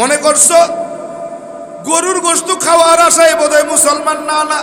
মনে করছ? গরুর গোস্ত খাওয়ার আশায় বোধহয় মুসলমান না না।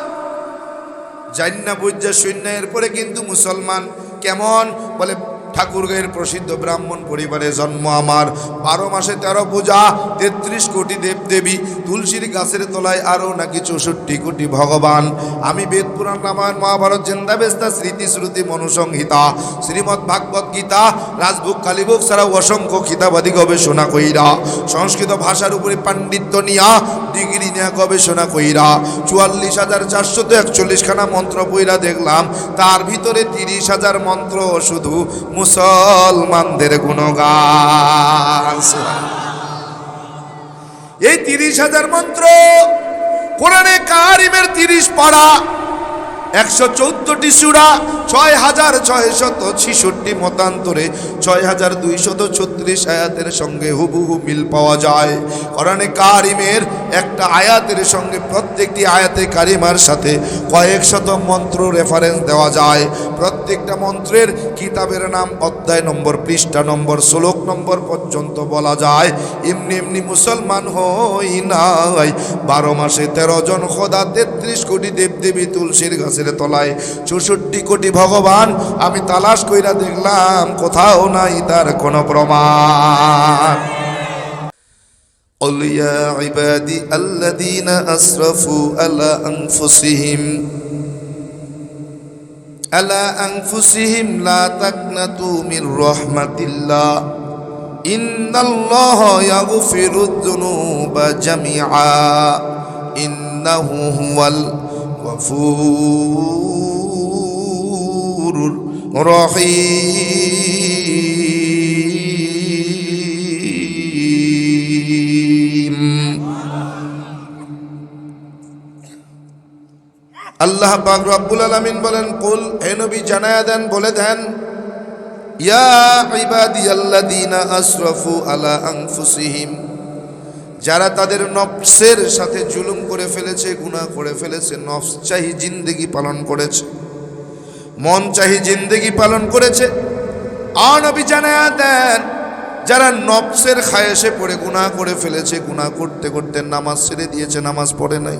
জানি না সৈন্য শূন্য। এরপরে কিন্তু মুসলমান কেমন? বলে ঠাকুরগাঁয়ের প্রসিদ্ধ ব্রাহ্মণ পরিবারে জন্ম আমার। বারো মাসে তেরো পূজা, তেত্রিশ কোটি দেব দেবী, তুলসীর গাছের তলায় আরও নাকি চৌষট্টি কোটি ভগবান। আমি বেদ পুরাণ, রামায়ণ, মহাভারত, জেন্দাবেস্তা স্মৃতি শ্রুতি মনুসংহিতা শ্রীমৎ ভাগবত গীতা রাজবুক কালীবুক ছাড়াও অসংখ্য খিতাবাদী গবেষণা কইরা, সংস্কৃত ভাষার উপরে পাণ্ডিত্য নিয়া ডিগ্রি নিয়ে গবেষণা কইরা, চুয়াল্লিশ হাজার চারশত একচল্লিশখানা মন্ত্র বইরা দেখলাম, তার ভিতরে তিরিশ হাজার মন্ত্র শুধু মুসলমানদের গুণগান এই তিরিশ হাজার মন্ত্র কোরআনে কারিমের তিরিশ পাড়া একশো চৌদ্দটি সুরা ছয় হাজার ছয় শত ছিষট্টি মতান্তরে ছয় হাজার দুইশত ছত্রিশ আয়াতের সঙ্গে হুবহু মিল পাওয়া যায়। কোরআনে কারিমের একটা আয়াতের সঙ্গে প্রত্যেকটি আয়াতে কারিমার সাথে কয়েক শত মন্ত্র রেফারেন্স দেওয়া যায়। প্রত্যেকটা মন্ত্রের কিতাবের নাম, অধ্যায় নম্বর, পৃষ্ঠা নম্বর, শ্লোক নম্বর পর্যন্ত বলা যায়। এমনি এমনি মুসলমান হই নাই, বারো মাসে তেরো জন খোদা তেত্রিশ কোটি দেবদেবী তুলসীর গাছের তলায় চৌষট্টি কোটি ভগবান আমি তালাশ কইরা দেখলাম কোথাও নাই তার কোনো প্রমাণ قل يا عبادي الذين أسرفوا على أنفسهم على أنفسهم لا تقنطوا من رحمة الله إن الله يغفر الذنوب جميعا إنه هو الغفور الرحيم আল্লাহ পাক রব্বুল আলামিন বলেন কুল হে নবী জানায়া দেন বলে দেন ইয়া ইবাদিয়াল্লাযীনা আসরাফু আলা আনফুসিহিম যারা তাদের নফসের সাথে জুলুম করে ফেলেছে, গুনাহ করে ফেলেছে, নফস চাহি জিন্দেগি পালন করেছে। মন চাহি জিন্দেগি পালন করেছে। অনবী জানায়া দেন, যারা নফসের খায়েশে পড়ে, গুনাহ করে ফেলেছে, গুনাহ করতে করতে নামাজ ছেড়ে দিয়েছে, নামাজ পড়ে নাই।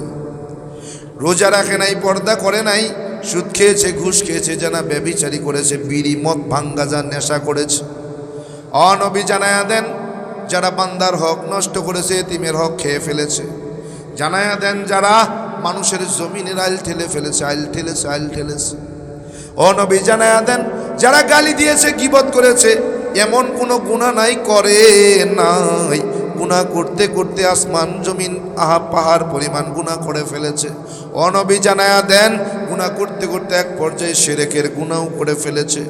রোজা রাখে নাই, পর্দা করে নাই, সুদ খেয়েছে, ঘুষ খেয়েছে, জানা ব্যবিচারি করেছে, বিড়ি, মদ, ভাঙ্গা, যা নেশা করেছে। অনবী জানায়া দেন যারা বান্দার হক নষ্ট করেছে, এতিমের হক খেয়ে ফেলেছে। জানায়া দেন যারা মানুষের জমিনের আইল ঠেলে ফেলেছে, আইল ঠেলেছে আইল ঠেলেছে। অনবী জানায়া দেন যারা গালি দিয়েছে, গিবত করেছে, এমন কোনো গুণা নাই, করে নাই। গুণা করতে করতে আসমান, জমিন, আহা পাহাড় পরিমাণ গুণা করে ফেলেছে। অনবী জানায়া দেন গুণা করতে করতে এক পর্যায়ে সেরেকের গুণাও করে ফেলেছে।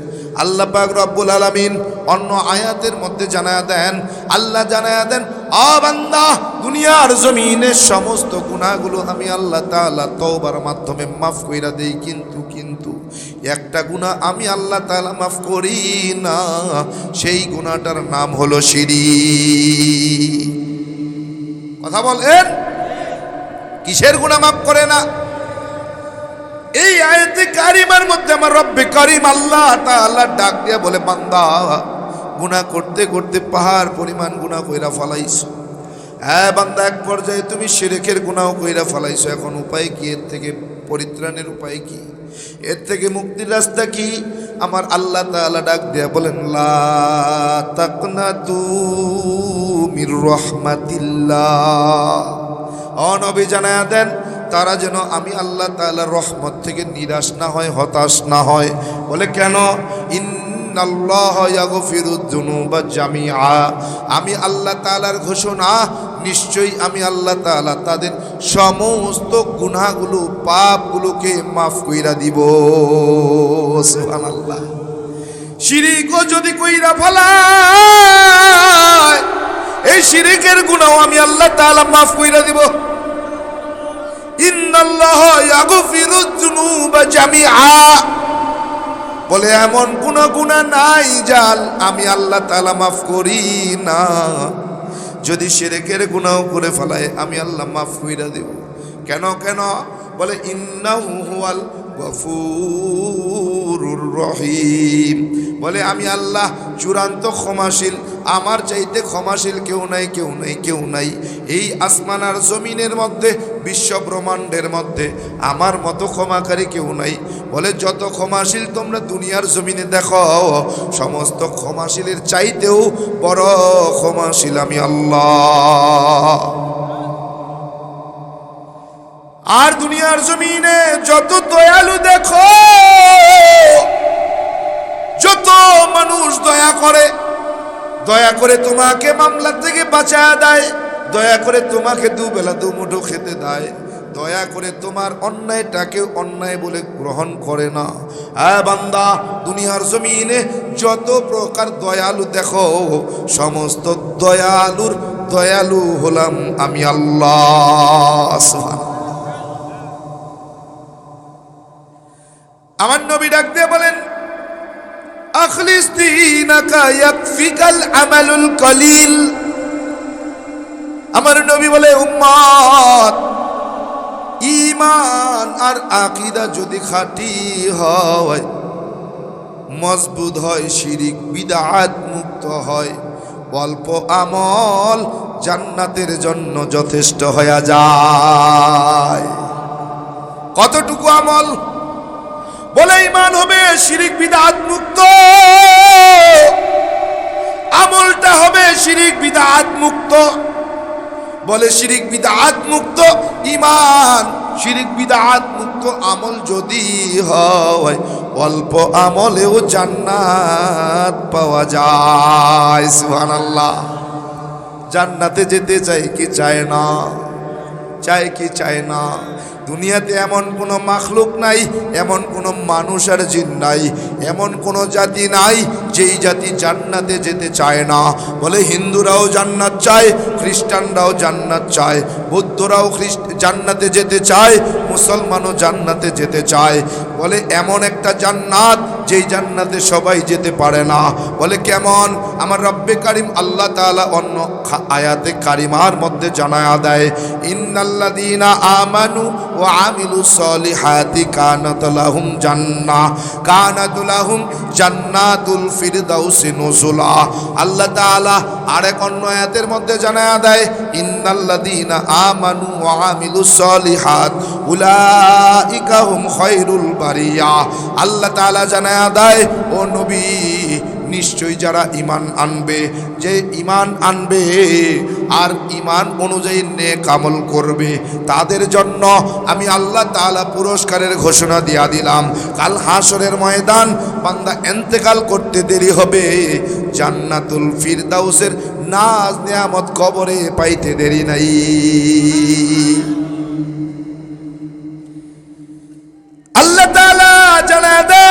আল্লাহ পাক রব্বুল আলামিন অন্য আয়াতের মধ্যে জানায়া দেন, আল্লাহ জানায়া দেন আ বান্দা, দুনিয়ার জমিনের সমস্ত গুণাগুলো আমি আল্লাহ তাআলা তওবার মাধ্যমে মাফ কইরা দেই, কিন্তু কিন্তু একটা গুণা আমি আল্লাহ তাআলা মাফ করি না, সেই গুণাটার নাম হলো শিরিক। কথা বলেন? কিসের গুণা মাফ করে না? এই আয়াতে কারিমার মধ্যে আমার রব্বে করিম আল্লাহ তাআলা ডাক দিয়া বলে, বান্দা গুনাহ করতে করতে পাহাড় পরিমাণ গুনাহ কইরা ফলাইছো। হ্যাঁ বান্দা, এক পর্যায়ে তুমি শিরেকের গুনাহ কইরা ফলাইছো। এখন উপায় কি? এর থেকে পরিত্রাণের উপায় কি? এর থেকে মুক্তির রাস্তা কি? আমার আল্লাহ তাআলা ডাক দিয়া বলেন, লা তাকনাতু মির রাহমাতিল্লাহ। অনবী জানায়া দেন, তারা যেন আমি আল্লাহ তাআলার রহমত থেকে নিরাশ না হয়, হতাশ না হয়। বলে, কেন? জামিআ আমি আল্লাহ তালার ঘোষণা, নিশ্চয়ই আমি আল্লাহ তাআলা তাদের সমস্ত গুনাহগুলো, পাপগুলোকে মাফ কইরা দিব। সুবহানাল্লাহ। শিরিকও যদি কইরা ফেলায়, এই শিরিকের গুনাহ আমি আল্লাহ তাআলা মাফ কইরা দিব। ইন্নাল্লাহ ইয়াগফিরুয যুনুবা জামিআ। বলে, এমন কোন গুণা নাই জাল আমি আল্লাহ তালা মাফ করি না। যদি সেরেকের গুণাও করে ফেলায়, আমি আল্লাহ মাফ কইরা দেব। কেন কেন? বলে ইন্না হুয়াল গফুরুর রহিম। বলে, আমি আল্লাহ চূড়ান্ত ক্ষমাশীল, আমার চাইতে ক্ষমাশীল কেউ নাই কেউ নাই কেউ নাই। এই আসমান আর জমিনের মধ্যে, বিশ্ব ব্রহ্মাণ্ডের মধ্যে, আমার মতো ক্ষমাকারী কেউ নাই। বলে, যত ক্ষমাশীল তোমরা দুনিয়ার জমিনে দেখো, সমস্ত ক্ষমাশীলের চাইতেও বড় ক্ষমাশীল আমি আল্লাহ। আর দুনিয়ার জমিনে যত দয়ালু দেখো, যত মানুষ দয়া করে দয়া করে তোমাকে মামলা থেকে বাঁচায় দেয়, দয়া করে তোমাকে দুবেলা দু মুঠো খেতে দেয়, দয়া করে তোমার অন্যায়টাকে অন্যায় বলে গ্রহণ করে না। হ্যাঁ বান্দা, দুনিয়ার জমিনে যত প্রকার দয়ালু দেখো, সমস্ত দয়ালুর দয়ালু হলাম আমি আল্লাহ আমার নবী ডাক দিয়ে বলেন কলিল। আমার নবী বলে ঈমান আর আকীদা যদি খাঁটি হয়, মজবুত হয়, শিরিক বিদআত মুক্ত হয়, অল্প আমল জান্নাতের জন্য যথেষ্ট হয়ে যায়। কতটুকু আমল? বলে ইমান হবে, শিরিক বিদাত মুক্ত। আমলটা হবে, শিরিক বিদাত মুক্ত। বলে শিরিক বিদাত মুক্ত ইমান শিরিক বিদাত মুক্ত আমল যদি হয়, অল্প আমলেও জান্নাত পাওয়া যায়, সুবহানাল্লাহ। জান্নাতে যেতে চাই কি চায় না? চায় কি চায় না? দুনিয়াতে এমন কোনো মাখলুক নাই, এমন কোনো মানুষ আর জিন নাই, এমন কোনো জাতি নাই যেই জাতি জান্নাতে যেতে চায় না। বলে হিন্দুরাও জান্নাত চায়, খ্রিস্টানরাও জান্নাত চায়, বৌদ্ধরাও খ্রিস্ট, জান্নাতে যেতে চায়, মুসলমানও জান্নাতে যেতে চায়। বলে এমন একটা জান্নাত যেই জান্নাতে সবাই যেতে পারে না। বলে, কেমন? আমার রব্বে কারিম আল্লাহ তালা অন্য আয়াতে কারিমার মধ্যে জানায়া দেয়, ইন্নাল্লাযীনা আমানু ও আমিলু সলিহাতি কানাত লাহুম জান্নাহ, কানাত লাহুম জান্নাতুল ফিরদাউসি নুজুলা। আল্লাহ তাআলা আরেক অন্য আয়াতের মধ্যে জানায়া দেয়, ইন্নাল্লাযীনা আমানু ওয়া আমিলু সলিহাত, উলাইকা হুম খায়রুল বারিয়া। আল্লাহ তাআলা জানায়া দেয়, ও নবী নিশ্চয়ই যারা ইমান আনবে, যে ইমান আনবে আর ইমান অনুযায়ী নেক আমল করবে, তাদের জন্য আমি আল্লাহ তাআলা পুরস্কারের ঘোষণা দিয়া দিলাম। কাল হাসরের ময়দান, বান্দা এন্তেকাল করতে দেরি হবে। জান্নাতুল ফিরদাউসের নাজ নিয়ামত কবরে পাইতে দেরি নাই। আল্লাহ তাআলা জানা দেয়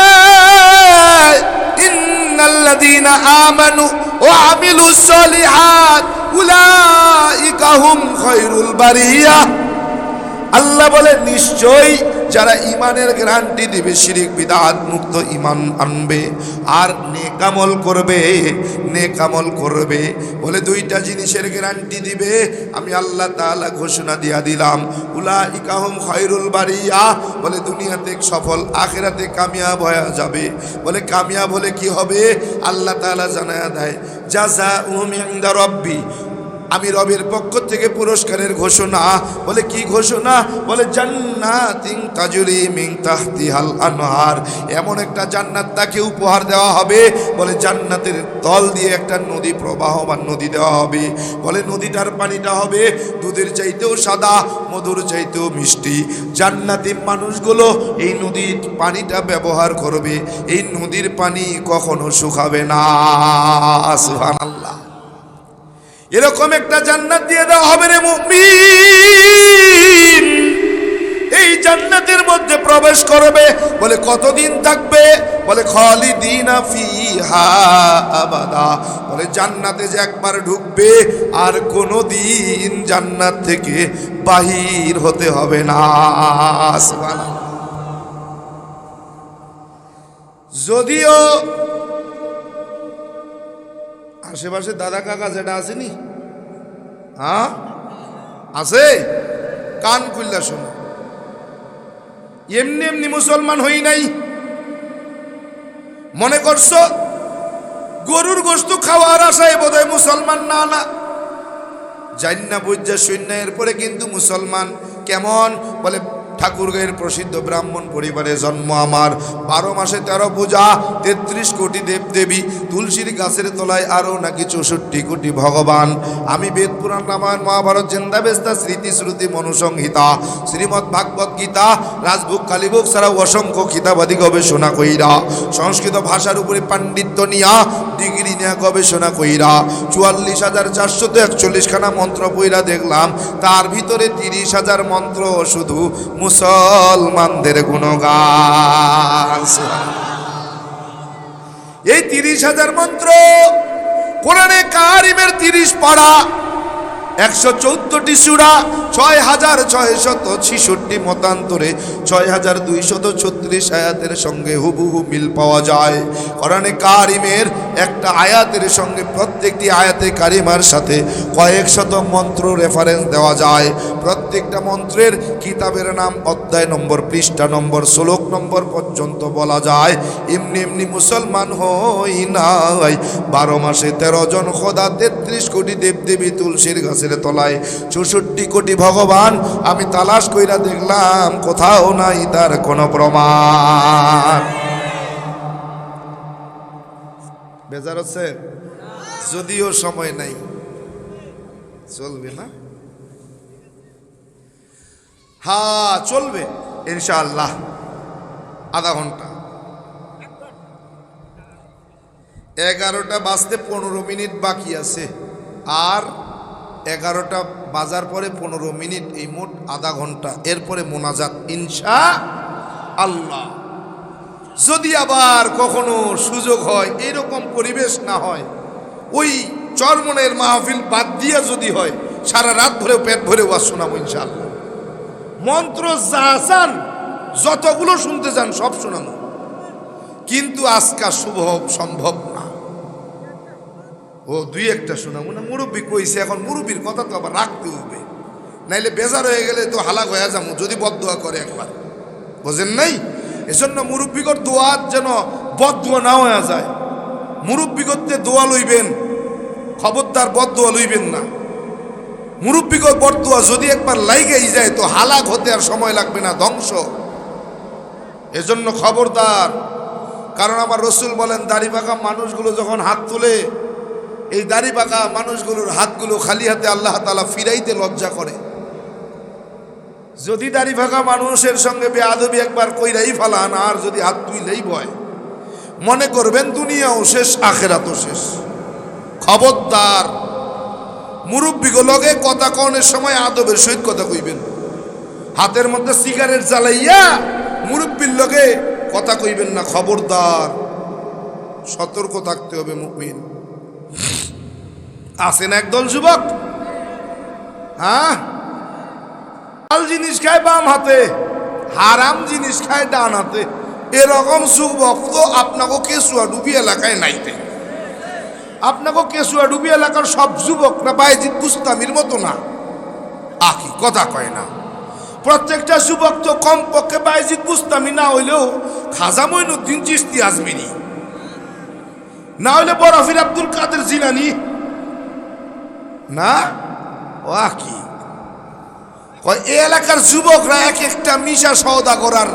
আমানু ওয়া আমিলুস সলিহাত উলাইকা হুম খায়রুল বারিয়া আল্লাহ বলে নিশ্চয়ই যারা ইমানের গ্যারান্টি দিবে, শিরিক, বিদাত, মুক্ত ইমান আনবে আর নেকামল করবে নেকামল করবে, বলে দুইটা জিনিসের গ্যারান্টি দিবে। আমি আল্লাহ তাআলা ঘোষণা দিয়া দিলাম উলা ইকাহুম খয়রুল বাড়িয়া বলে দুনিয়াতে সফল, আখেরাতে কামিয়াব হয়ে যাবে। বলে কামিয়াব হলে কি হবে? আল্লাহ তাআলা জানায়া দেয় যা উহুম ইনদা রব্বি আমি রবের পক্ষ থেকে পুরস্কারের ঘোষণা, বলে কি ঘোষণা? বলে, জান্নাতিন তাজরি মিন তাহতিহাল আনহার। এমন একটা জান্নাত তাকে উপহার দেওয়া হবে, বলে, জান্নাতের তল দিয়ে একটা নদী প্রবাহ বা নদী দেওয়া হবে। বলে, নদীটার পানিটা হবে দুধের চাইতেও সাদা, মধুর চাইতেও মিষ্টি। জান্নাতি মানুষগুলো এই নদীর পানিটা ব্যবহার করবে। এই নদীর পানি কখনো শুকাবে না। সুবহানাল্লাহ। এরকম একটা জান্নাত দিয়ে দেওয়া হবে রে মুমিন। এই জান্নাতের মধ্যে প্রবেশ করবে বলে কতদিন থাকবে? বলে খালিদিনা ফিহা আবাদা। বলে জান্নাতে যে একবার ঢুকবে, আর কোনো দিন জান্নাত থেকে বাহির হতে হবে না। যদিও আশেপাশে দাদা কাকা যেটা আসেনি? হ্যাঁ? আছে কান খুললা শোনো। এমনি এমনি মুসলমান হই নাই। মনে করছ? গরুর গোস্ত খাওয়ার আশায় বোধহয় মুসলমান না না। জান্না বুঝা সৈন্য এরপরে কিন্তু মুসলমান কেমন? বলে ঠাকুরগাঁয়ের প্রসিদ্ধ ব্রাহ্মণ পরিবারে জন্ম আমার। বারো মাসে তেরো পূজা, তেত্রিশ কোটি দেবদেবী, তুলসীর গাছের তলায় আরও নাকি চৌষট্টি কোটি ভগবান। আমি বেদ পুরাণ রামায়ণ মহাভারত জেন্দাবেস্তা স্মৃতি শ্রুতি মনুসংহিতা, শ্রীমৎ ভাগবত গীতা, রাজভোগ, কালীভোগ ছাড়াও অসংখ্য খিতাবাদী গবেষণা কইরা, সংস্কৃত ভাষার উপরে পাণ্ডিত্য নিয়া ডিগ্রি নিয়ে গবেষণা কইরা, চুয়াল্লিশ হাজার চারশত একচল্লিশখানা মন্ত্র বইরা দেখলাম, তার ভিতরে তিরিশ হাজার মন্ত্র শুধু মুসলমানদের গুণগান এই তিরিশ হাজার মন্ত্র কোরআনে কারিমের তিরিশ পাড়া একশো চৌদ্দটি সুরা ছয় হাজার ছয় শত ছিষট্টি মতান্তরে ছয় হাজার দুইশত ছত্রিশ আয়াতের সঙ্গে হুবহু মিল পাওয়া যায়। কোরআনে কারিমের একটা আয়াতের সঙ্গে প্রত্যেকটি আয়াতে কারিমার সাথে কয়েক শত মন্ত্র রেফারেন্স দেওয়া যায়। প্রত্যেকটা মন্ত্রের কিতাবের নাম অধ্যায় নম্বর পৃষ্ঠা নম্বর, শ্লোক নম্বর পর্যন্ত বলা যায়। এমনি এমনি মুসলমান হই নাই বারো মাসে তেরো জন খোদা তেত্রিশ কোটি দেবদেবী তুলসীর গাছের তলায়, চৌষট্টি কোটি ভগবান, আমি তালাশ কইরা দেখলাম কোথাও নাই তার কোনো প্রমাণ। বেজার হচ্ছে যদিও সময় নাই। চলবে না? হ্যাঁ চলবে, ইনশাআল্লাহ। আধা ঘণ্টা। এগারোটা বাজতে পনেরো মিনিট বাকি আছে। আর এগারোটা বাজার পরে পনেরো মিনিট, এই মোট আধা ঘণ্টা। এরপরে মোনাজাত, ইনশা আল্লাহ। যদি আবার কখনো সুযোগ হয়, এরকম পরিবেশ না হয়, ওই চরমনের মাহফিল বাদ দিয়ে যদি হয়, সারা রাত ভরেও পেট ভরে ওয়াজ শোনাবো ইনশাআল্লাহ মন্ত্র যা চান, যতগুলো শুনতে চান, সব শোনাবো। কিন্তু আজকা শুভ সম্ভব ও দুই একটা শোনাবো না, মুরব্বী কইছে, এখন মুরব্বীর কথা তো আবার রাখতে হবে। নাইলে বেজার হয়ে গেলে তো হালাক হয়ে যাব, যদি বদুয়া করে একবার। বোঝেন নাই? এজন্য মুরব্বীগর দোয়ার যেন বদুয়া না হয়ে যায়। মুরব্বী করতে দোয়া লইবেন, খবরদার বদুয়া লইবেন না। মুরব্বীগর বদুয়া যদি একবার লাইগেই যায়, তো হালাক হতে আর সময় লাগবে না, ধ্বংস। এজন্য খবরদার, কারণ আমার রসুল বলেন, দাড়ি পাকা মানুষগুলো যখন হাত তুলে এই দাড়ি পাকা মানুষগুলোর হাতগুলো খালি হাতে আল্লাহ তালা ফিরাইতে লজ্জা করে। যদি দাড়ি ফাঁকা মানুষের সঙ্গে বেআবি একবার কইরাই ফালান, আর যদি হাত তুইলেই ভয়। মনে করবেন দুনিয়াও শেষ, আখেরাতও শেষ। খবরদার। মুরব্বীগুলোকে কথা কনের সময় আদবের সহিত কথা কইবেন। হাতের মধ্যে সিগারেট জ্বালাইয়া মুরব্বীর লোকে কথা কইবেন না, খবরদার। সতর্ক থাকতে হবে মুমিন। আছেন একদল যুবক। হ্যাঁ? হাল জিনিস খায় বাম হাতে, হারাম জিনিস খায় ডান হাতে। এরকম যুবক তো আপনাকে কেসুয়া ডুবি এলাকায় নাইতে আপনাকে কেসুয়া ডুবি এলাকার সব যুবক না বাইজিৎ বুস্তামির মতো না। আকি কথা কয় না। প্রত্যেকটা যুবক তো কমপক্ষে বাইজিৎ বুস্তামি না হইলেও খাজা মইনুদ্দিন চিস্তি আজমিনী। না হইলে বরফির আব্দুল কাদের জিলানি না? ও কি এই এলাকার যুবকরা এক একটা মিশা সওদা করার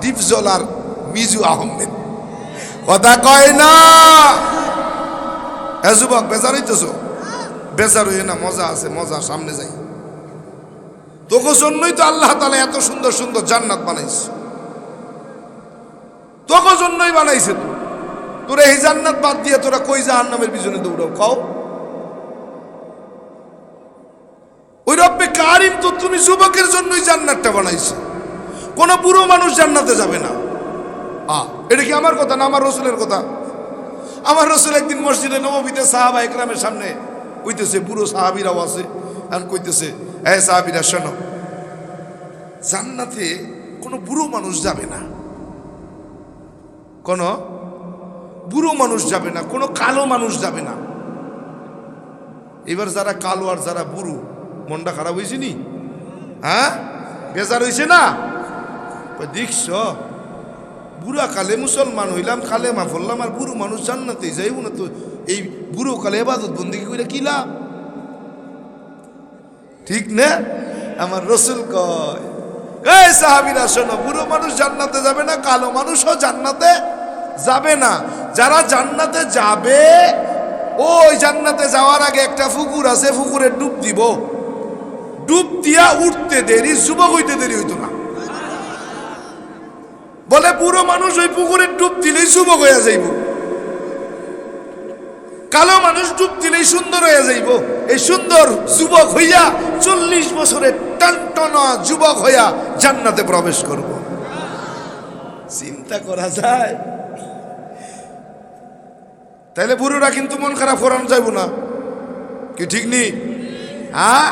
ডিপজলার মিজু আহমেদ। কথা কয় না। এ যুবক, বেজার হইতেছ? বেজার হইয়ে না, মজা আছে, মজা, সামনে যাই। তোকে জন্যই তো আল্লাহ তালা এত সুন্দর সুন্দর জান্নাত বানাইছে। তোকে জন্যই বানাইছে তো। তোরা এই জান্নাত বাদ দিয়ে তোরা কই জাহান নামের পিছনে দৌড়াও? খাও রব্বে কারিম তো তুমি যুবকের জন্যই জান্নাতটা বানাইছে। কোনো বুড়ো মানুষ জান্নাতে যাবে না। আ, এটা কি আমার কথা না আমার রসুলের কথা? আমার রসুল একদিন মসজিদে নবমীতে সাহাবা একরামের সামনে কইতেছে, বুড়ো সাহাবিরাও আছে। আর কইতেছে হ্যাঁ সাহাবিরা, শোনো, জান্নাতে কোনো বুড়ো মানুষ যাবে না। কোনো বুড়ো মানুষ যাবে না, কোনো কালো মানুষ যাবে না। এবার যারা কালো আর যারা বুড়ো মনটা খারাপ হয়েছে নি? হ্যাঁ? বেজার হয়েছে না? দেখছ? বুড়া কালে মুসলমান হইলাম, কালে মা ফললাম আর বুড়ো মানুষ জান্নাতে যাইব না তো? এই বুড়ো কালে এবাদত বন্দি করে কি লাভ? ঠিক না? আমার রসুল কয়, এই সাহাবিরা, শোনো, বুড়ো মানুষ জান্নাতে যাবে না, কালো মানুষও জান্নাতে যাবে না। যারা জান্নাতে যাবে, ওই জান্নাতে যাওয়ার আগে একটা পুকুর আছে পুকুরে ডুব দিব। ডুব দিয়া উঠতে দেরি, যুবক হইতে দেরি হইতো না। বলে বুড়ো মানুষ ওই পুকুরে ডুব দিলেই যুবক হয়ে যাইব। কালো মানুষ ডুব দিলেই সুন্দর হয়ে যাইব। এই সুন্দর যুবক হইয়া চল্লিশ বছরের টানটনা যুবক হইয়া জান্নাতে প্রবেশ করব। চিন্তা করা যায়। তাইলে বুড়োরা কিন্তু মন খারাপ করানো যাইব না। কি ঠিক নেই হ্যাঁ?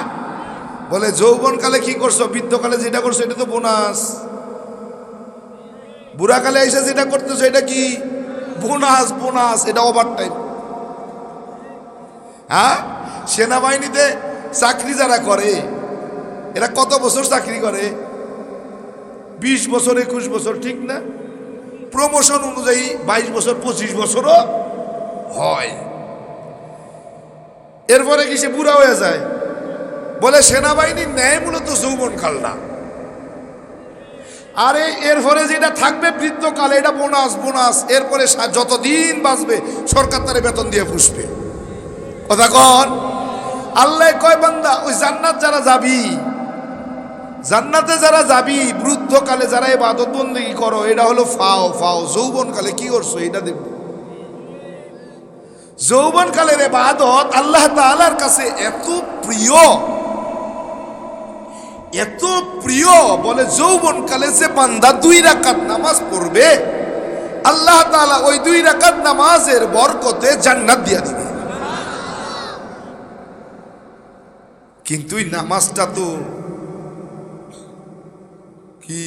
বলে, যৌবনকালে কি করছ? বৃদ্ধকালে যেটা করছ, এটা তো বোনাস। বুড়াকালে এসে যেটা করতেছো, এটা কি? বোনাস বোনাস, এটা ওভার টাইম হ্যাঁ? সেনাবাহিনীতে চাকরি যারা করে, এরা কত বছর চাকরি করে? বিশ বছর, একুশ বছর, ঠিক না? প্রমোশন অনুযায়ী বাইশ বছর, পঁচিশ বছরও হয়। এরপরে কি সে বুড়া হয়ে যায়? বলে সেনাবাহিনীর ন্যায় মূলত যৌবন কাল না আরে, এরপরে যেটা থাকবে বৃদ্ধকালে, এটা বোনাস বোনাস। এরপরে যতদিন বাঁচবে, সরকার তারে বেতন দিয়ে পুষবে। কথা কন। আল্লাহ কয়, বান্দা, ওই জান্নাত যারা যাবি, জান্নাতে যারা যাবি, বৃদ্ধকালে যারা ইবাদত বন্দেগী করো, এটা হলো ফাও ফাও। যৌবনকালে কি করছ, এটা দেখব। যৌবনকালের ইবাদত আল্লাহ তাআলার কাছে এত প্রিয়। এত প্রিয়, বলে যৌবনকালে যে বান্দা দুই রাকাত নামাজ পড়বে, আল্লাহ তালা ওই দুই রাকাত নামাজের বরকতে জান্নাত দিয়া দিবে। কিন্তু নামাজটা তো কি?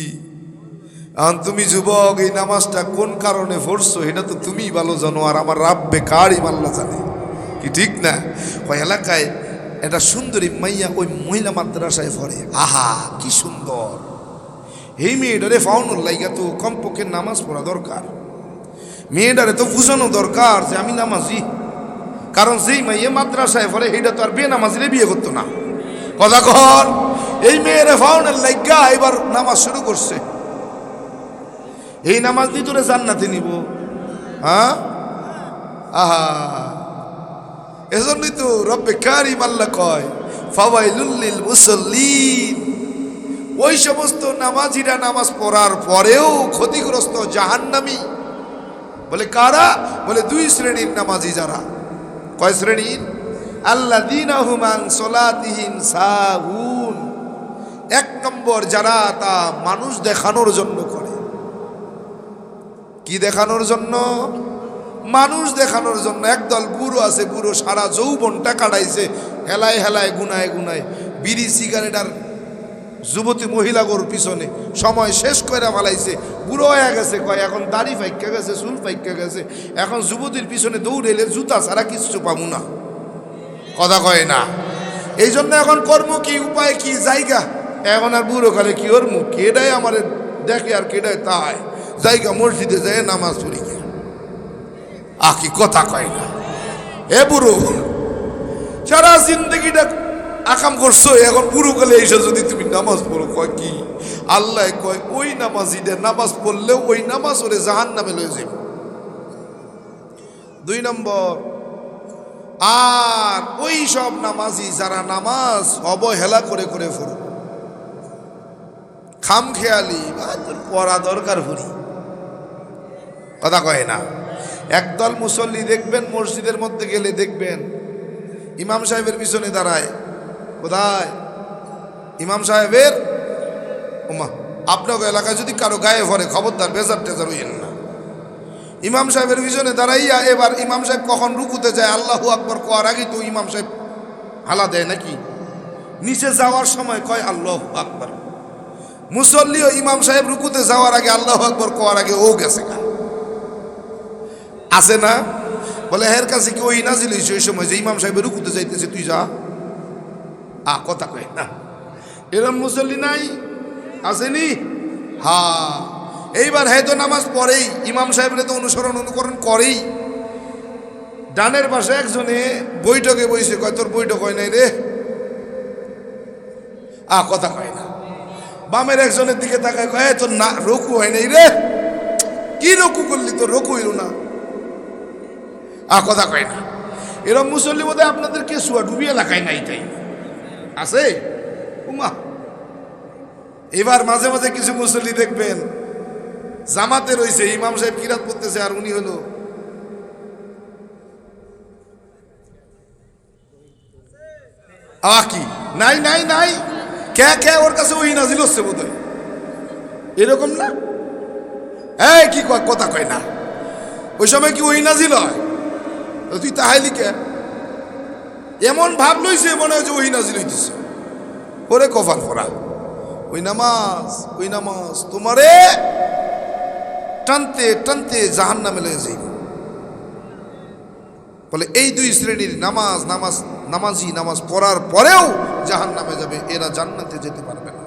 তুমি যুবক, এই নামাজটা কোন কারণে পড়ছো? এটা তো তুমি ভালো জানো, আর আমার রাব বেকারই মাল্লা জানে। কি ঠিক না? ওই এলাকায় একটা সুন্দরী মাইয়া ওই মহিলা মাদ্রাসায় পড়ে। আহা, কি সুন্দর। এই মেয়েটারে ফাউনুর লাইগা তো কমপক্ষে নামাজ পড়া দরকার। মেয়েটারে তো বুঝানো দরকার যে আমি নামাজি। কারণ যেই মাইয়ে মাদ্রাসায় পড়ে এইটা তো আর বে নামাজিরে বিয়ে করতো না। কথা কর, এই মেয়েরে ফাউনের লাইগা এবার নামাজ শুরু করছে। এই নামাজ দিয়ে তোরে জান্নাতে নিব। হ্যাঁ? আহা। এজন্যই তো রব্বে কারিম আল্লাহ কয় ফাওয়াইলুল্লিল মুসল্লিন। ওই সমস্ত নামাজিরা নামাজ পড়ার পরেও ক্ষতিগ্রস্ত জাহান্নামী। বলে কারা? বলে দুই শ্রেণির নামাজি যারা। কয় শ্রেণির? আল্লাহ দিন আহুমান সলাতিহীন সাহুন এক নম্বর যারা তা মানুষ দেখানোর জন্য করে। কি দেখানোর জন্য? মানুষ দেখানোর জন্য একদল বুড়ো আছে বুড়ো সারা যৌবনটা কাটাইছে। হেলায় হেলায়, গুনায় গুনায়। বিড়ি, সিগারেট আর যুবতী মহিলাগোর পিছনে। সময় শেষ করে ফেলাইছে। বুড়ো হয়ে গেছে, কয়, এখন দাড়ি ফাইকা গেছে, চুল ফাইকা গেছে। এখন যুবতীর পিছনে দৌড়েলে জুতা ছাড়া কিচ্ছু পাবো না। কথা কয় না। এই জন্য এখন কর্ম কি, উপায় কি, জায়গা? এখন আর বুড়ো কালে কি ওর মুখ? কেডাই আমার দেখে আর কেডাই তাই জায়গা মসজিদে যায়, নামাজ পড়ি। আহ কি কথা কয় না। এ বুড়ো, সারা জিন্দগিটা আকাম করছ, এখন বুড়ো কালে এসে যদি তুমি নামাজ পড়ো, কয় কি? আল্লাহ কয়, ওই নামাজিদের নামাজ পড়লেও ওই নামাজ ওরে জাহান নামে লয়ে যাবে দুই নম্বর, আর ওই সব নামাজি যারা নামাজ অবহেলা করে করে ফুরু খাম খেয়ালি পড়া দরকার ফুরি। কথা কয় না। একদল মুসল্লি দেখবেন, মসজিদের মধ্যে গেলে দেখবেন, ইমাম সাহেবের পিছনে দাঁড়ায়, কোথায়? ইমাম সাহেবের ওমা আপনাকে এলাকায় যদি কারও গায়ে ভরে, খবরদার, বেজার, টেজার হইয়েন না। ইমাম সাহেবের পিছনে দাঁড়াইয়া এবার ইমাম সাহেব কখন রুকুতে যায়, আল্লাহু আকবর কোয়ার আগেই তো ইমাম সাহেব হালা দেয় নাকি? নিচে যাওয়ার সময় কয়, আল্লাহ আকবর। মুসল্লি ও ইমাম সাহেব রুকুতে যাওয়ার আগে আল্লাহ আকবর কোয়ার আগে ও গেছে গা। আছে না? বলে, হের কাছে কি ওই নাজিল হয়েছে? ওই সময় যে ইমাম সাহেবের রুকুতে যাইতেছে, তুই যা। আ, কথা কয়, না। এরম মুসল্লি নাই? আসেনি? হা। এইবার হ্যাঁ তো নামাজ পড়েই, ইমাম সাহেবরে তো অনুসরণ অনুকরণ করেই। ডানের পাশে একজনে বৈঠকে বইছে, কয়, তোর বৈঠক হয় নাই রে? আ, কথা কয় না। বামের একজনের দিকে তাকায়, কয় তোর না, রকু হয় নাই রে? কি রকু করলি? তোর রকু হইল না। আ কথা কয় না। এরম মুসল্লি বোধ আপনাদের কে শুয়া ডুবি এলাকায় নাই তাই। আছে? উমা। এবার মাঝে মাঝে কিছু মুসল্লি দেখবেন, জামাতে রয়েছে, ইমাম সাহেব কিরাত পড়তেছে আর উনি হলো কি নাই নাই নাই। কে কে ওর কাছে ওই নাজিল হচ্ছে বোধ এরকম না? এই, কি কথা কয় না? ওই সময় কি ওই নাজিল হয়? তুই তাহাইলি কে? এমন ভাব লইছে মনে হয় যে ওই নাজিল হইতেছে। ওরে কফার ফোরা ওই নামাজ ওই নামাজ তোমারে টানতে টানতে জাহান নামে লেগে যাইব। বলে এই দুই শ্রেণির নামাজ নামাজ, নামাজি, নামাজ পড়ার পরেও জাহান নামে যাবে, এরা জান্নাতে যেতে পারবে না।